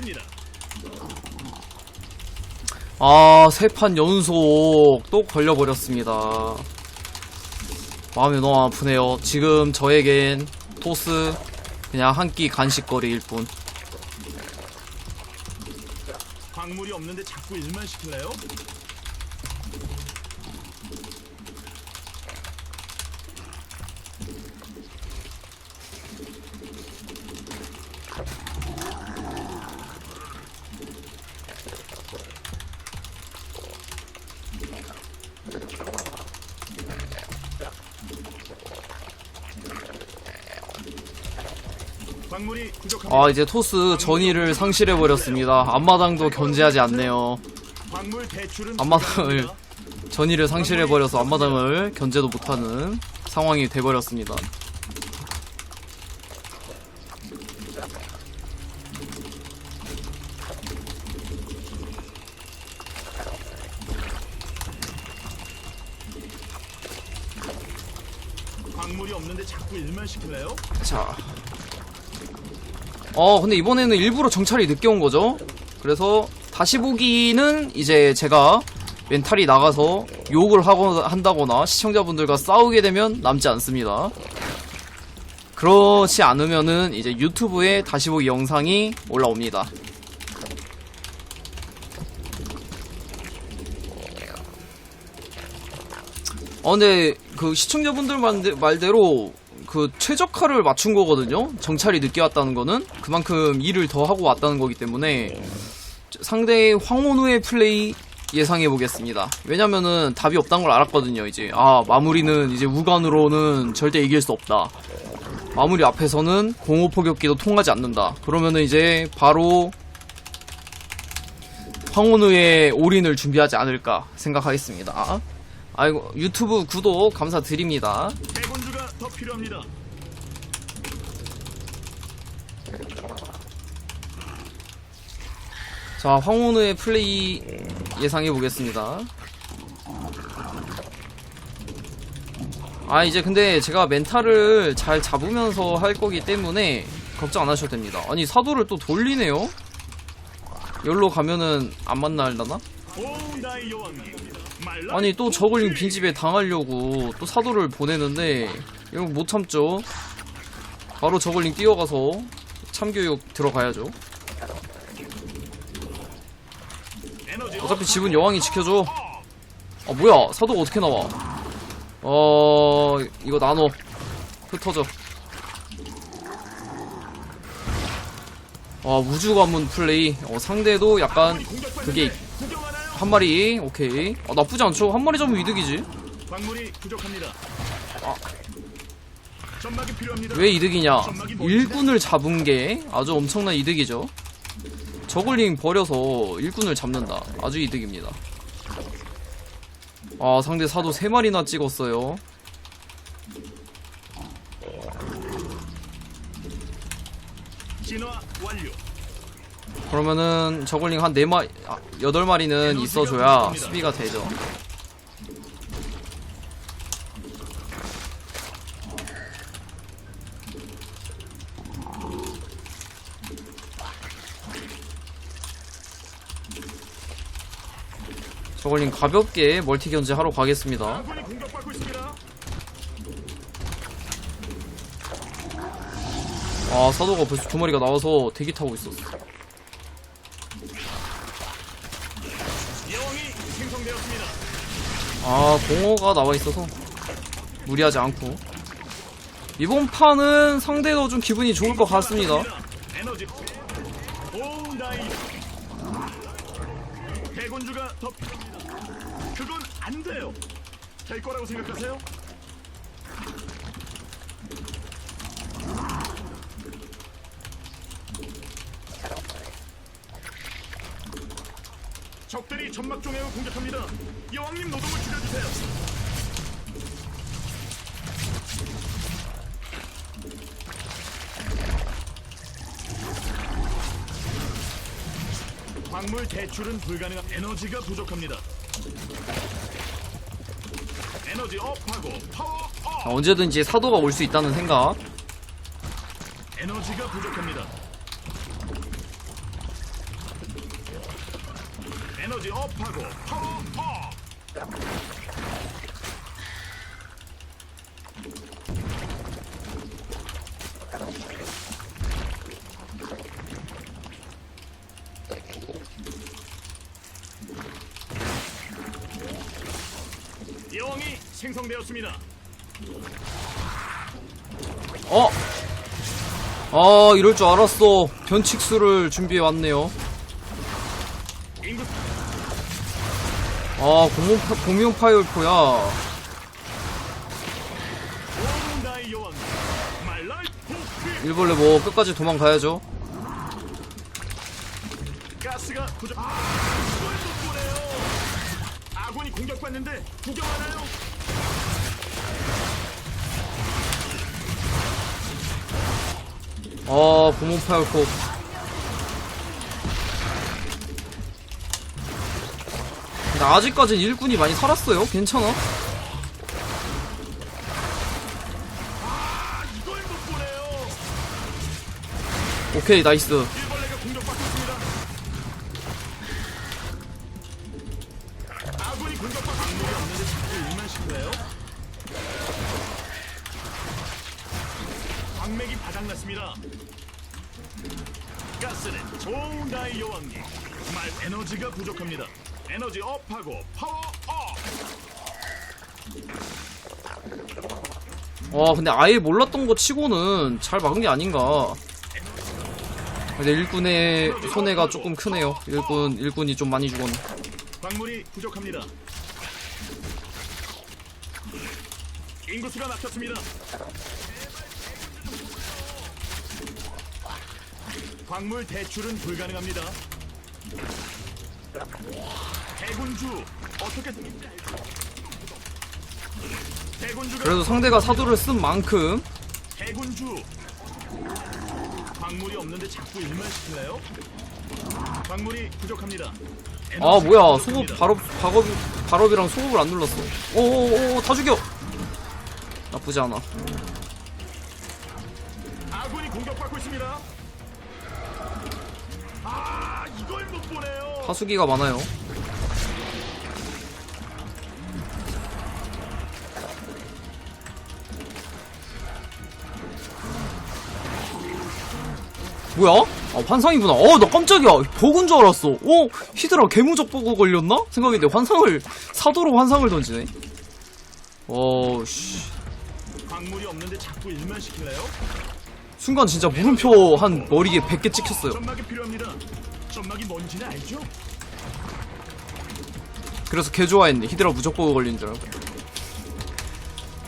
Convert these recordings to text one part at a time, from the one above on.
잡힙니다. 아, 세 판 연속 또 걸려버렸습니다. 마음이 너무 아프네요. 지금 저에겐 토스 그냥 한 끼 간식거리일 뿐. 광물이 없는데 자꾸 일만 시킬래요? 광물이 부족합니다. 아, 이제 토스 전의를 상실해버렸습니다. 앞마당도 견제하지 않네요. 앞마당을. 전의를 상실해버려서 앞마당을 견제도 못하는 상황이 돼버렸습니다. 자. 어, 근데 이번에는 일부러 정찰이 늦게 온 거죠? 그래서 다시 보기는 이제 제가 멘탈이 나가서 욕을 하고 한다거나 시청자분들과 싸우게 되면 남지 않습니다. 그렇지 않으면은 이제 유튜브에 다시 보기 영상이 올라옵니다. 어, 근데 그 시청자분들 말대- 말대로 그 최적화를 맞춘 거거든요. 정찰이 늦게 왔다는 거는 그만큼 일을 더 하고 왔다는 거기 때문에 상대의 황혼우의 플레이 예상해 보겠습니다. 왜냐면은 답이 없다는 걸 알았거든요. 이제 아 마무리는 이제 우간으로는 절대 이길 수 없다. 마무리 앞에서는 공호 포격기도 통하지 않는다. 그러면은 이제 바로 황혼우의 올인을 준비하지 않을까 생각하겠습니다. 아이고 유튜브 구독 감사드립니다. 더 필요합니다. 자, 황혼우의 플레이 예상해 보겠습니다. 아, 이제 근데 제가 멘탈을 잘 잡으면서 할 거기 때문에 걱정 안 하셔도 됩니다. 아니, 사도를 또 돌리네요? 여기로 가면은 안. 말라. 아니, 또 저글링 빈집에 당하려고 또 사도를 보내는데, 이거 못 참죠? 바로 저글링 뛰어가서 참교육 들어가야죠. 어차피 집은 여왕이 지켜줘. 아 뭐야 사도가 어떻게 나와? 어 이거 나눠 흩어져. 아 우주 관문 플레이. 어 상대도 약간 그게? 한 마리 오케이. 아 나쁘지 않죠. 한 마리 잡으면 이득이지. 아. 왜 이득이냐? 일꾼을 잡은 게 아주 엄청난 이득이죠. 저글링 버려서 일꾼을 잡는다. 아주 이득입니다. 아 상대 사도 세 마리나 찍었어요. 진화 완료. 그러면은 저글링 한 4마리, 아, 8마리는 있어줘야 수비가 되죠. 저글링 가볍게 멀티 견제 하러 가겠습니다. 아, 사도가 벌써 두 마리가 나와서 대기 타고 있었어. 아, 공허가 나와 있어서 무리하지 않고. 이번 판은 상대도 좀 기분이 좋을 것 같습니다. 대군주가. 그건 안 돼요. 될 거라고 생각하세요? 적들이 점막 중에 공격합니다. 여왕님 노동을 줄여주세요. 광물 대출은 불가능한 에너지가 부족합니다. 자, 아, 언제든지 사도가 올 수 있다는 생각. 에너지가 부족합니다. 에너지 업하고 파워 업. 생성되었습니다. 어! 아, 이럴 줄 알았어. 변칙수를 준비해 왔네요. 인구 아, 공룡, 파, 공룡 포크 일벌레 뭐 끝까지 도망가야죠. 가스가 부족. 아. 아군이 공격받는데 구경하나요? 아, 공룡 파이어포. 근데 아직까진 일꾼이 많이 살았어요. 괜찮아. 오케이, 나이스. 광맥이 바닥났습니다. 가스는 좋은 나의 여왕님. 말 에너지가 부족합니다. 에너지 업하고 파워 업. 와, 근데 아예 몰랐던 거 치고는 잘 막은 게 아닌가. 근데 일꾼의 손해가 조금 크네요. 일꾼, 일꾼이 좀 많이 죽었네. 광물이 부족합니다. 인구수가 막혔습니다. 광물 대출은 불가능합니다. 대군주 어떻게 대군주가 그래도 상대가 사도를 쓴 만큼 대군주 광물이 없는데 자꾸 일만 시킬래요? 광물이 부족합니다. 아 뭐야 소급. 발업 발업 발업이랑 소급을 안 눌렀어. 오오오 다 죽여. 나쁘지 않아. 아군이 공격받고 있습니다. 아, 이걸 못 보네요. 파수기가 많아요. 뭐야? 아, 환상이구나. 어, 나 깜짝이야. 버그인 줄 알았어. 어, 히드라 개무적 버그 걸렸나? 생각했는데 환상을, 사도로 환상을 던지네. 어, 씨. 광물이 없는데 자꾸 일만 시킬래요? 순간 진짜 물음표 한 머리에 100개 찍혔어요. 그래서 개 좋아했네. 히드라 버그 걸린 줄 알고.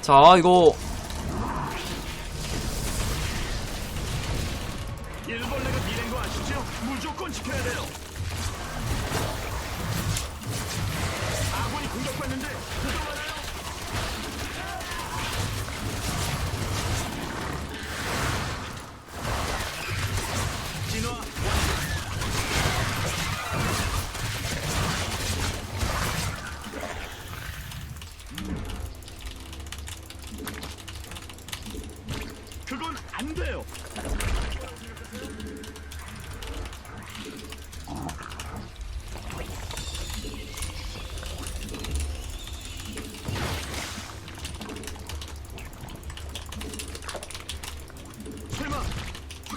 자, 이거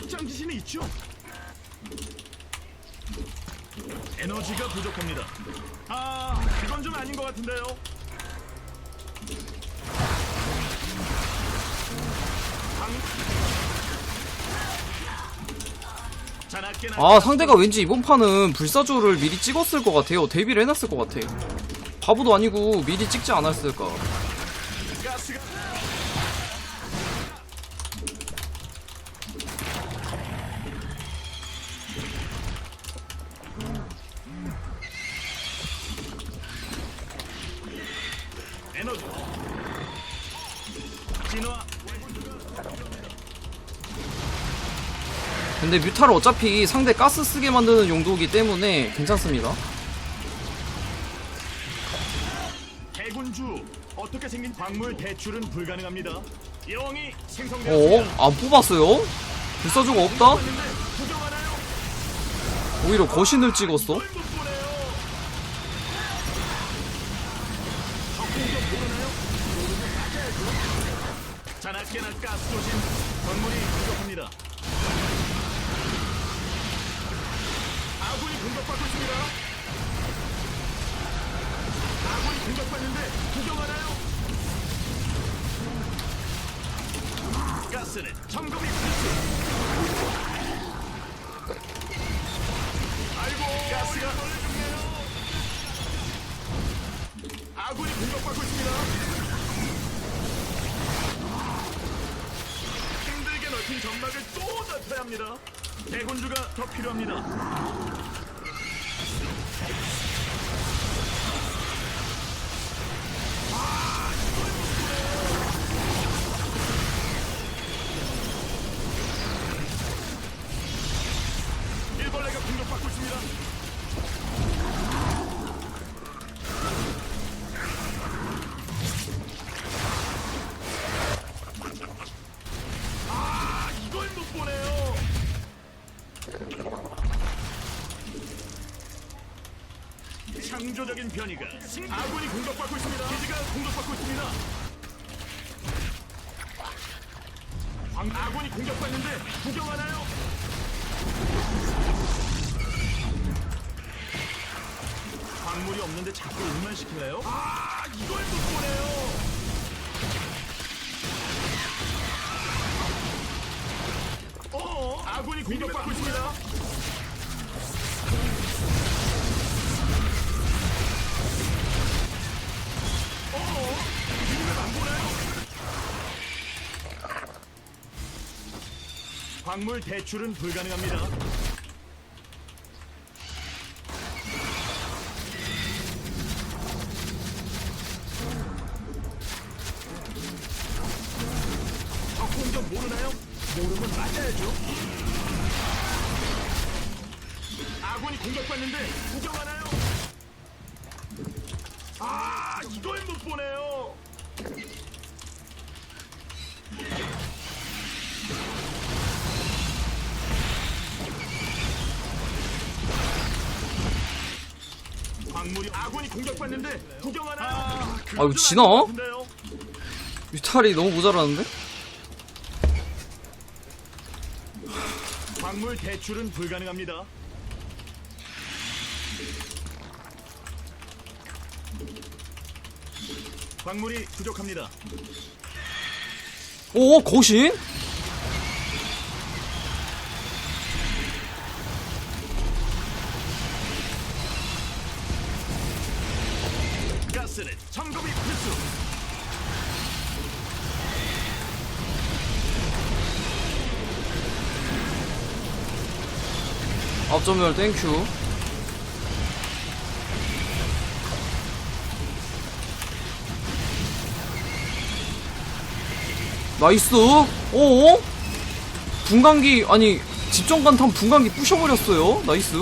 확장 지시는 있죠? 에너지가 부족합니다. 아, 그건 좀 아닌 것 같은데요. 아 상대가 왠지 이번 판은 불사조를 미리 찍었을 것 같아요 데뷔를 해놨을 것 같아 바보도 아니고 미리 찍지 않았을까 근데 뮤탈 어차피 상대 가스 쓰게 만드는 용도이기 때문에 괜찮습니다. 대군주 어떻게 생긴 방물 대출은 불가능합니다. 영이 생성되어 안 뽑았어요? 불사주가 없다. 오히려 거신을 찍었어. 공격받고 있습니다. 아군이 공격받는데 구경하나요? 가스는 점검이 필수. 아이고 가스가 아군이 공격받고 있습니다. 힘들게 넓힌 점막을 또 넓혀야 합니다. 대군주가 더 필요합니다. 창조적인 변이가 아군이 공격받고 있습니다. 기지가 공격받고 있습니다. 광- 아군이 공격받는데 구경하나요? 광물이 없는데 자꾸 응만 시킬래요? 아, 이걸 못 보네요. 어, 아군이 공격받고 있습니다. 광물 대출은 불가능합니다. 아군이 공격받는데 구경하나요? 아, 이거 지나? 뮤탈이 너무 모자라는데? 광물 대출은 불가능합니다. 광물이 부족합니다. 오 거신? 4.0 땡큐. 나이스. 오오? 분광기 아니 집정관 탄 분광기 부셔버렸어요. 나이스.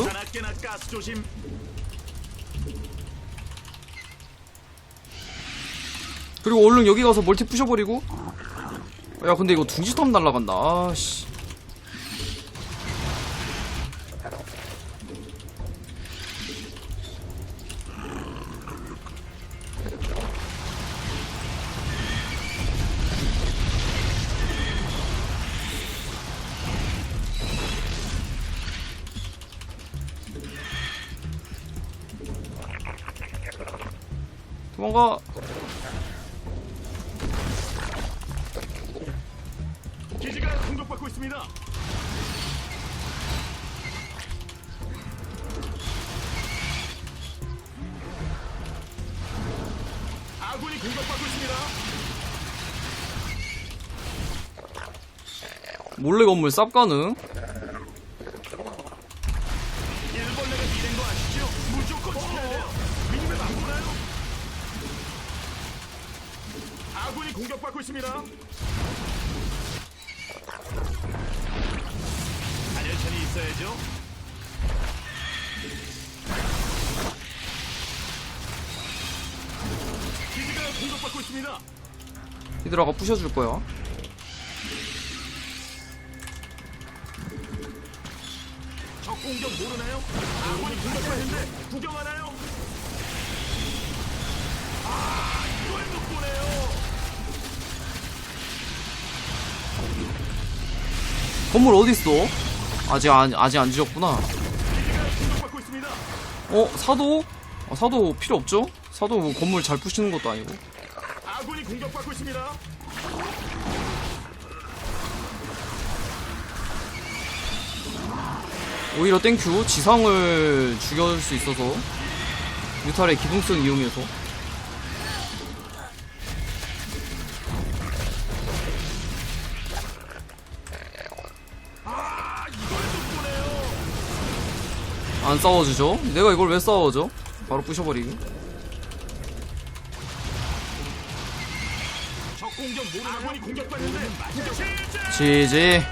그리고 얼른 여기 가서 멀티 부셔버리고. 야 근데 이거 둥지탐 날라간다. 아씨. 도망가 기지가 공격받고 있습니다. 아군이 공격받고 있습니다. 몰래 건물 쌉 가능 히드라가 부셔줄 거야. 적 공격 모르나요? 아군이 공격받는데 구경하나요? 아, 이걸 못 보네요. 건물 어디 있어? 아직 안 아직 안 지었구나. 어 사도? 아, 사도 필요 없죠? 사도 뭐 건물 잘 부시는 것도 아니고. 아군이 공격받고 있습니다. 오히려 땡큐. 지상을 죽여줄 수 있어서. 뮤탈의 기동성 이용해서. 안 싸워주죠? 내가 이걸 왜 싸워줘? 바로 부셔버리기. 아군이 공격받는데 공격 실제. 지지.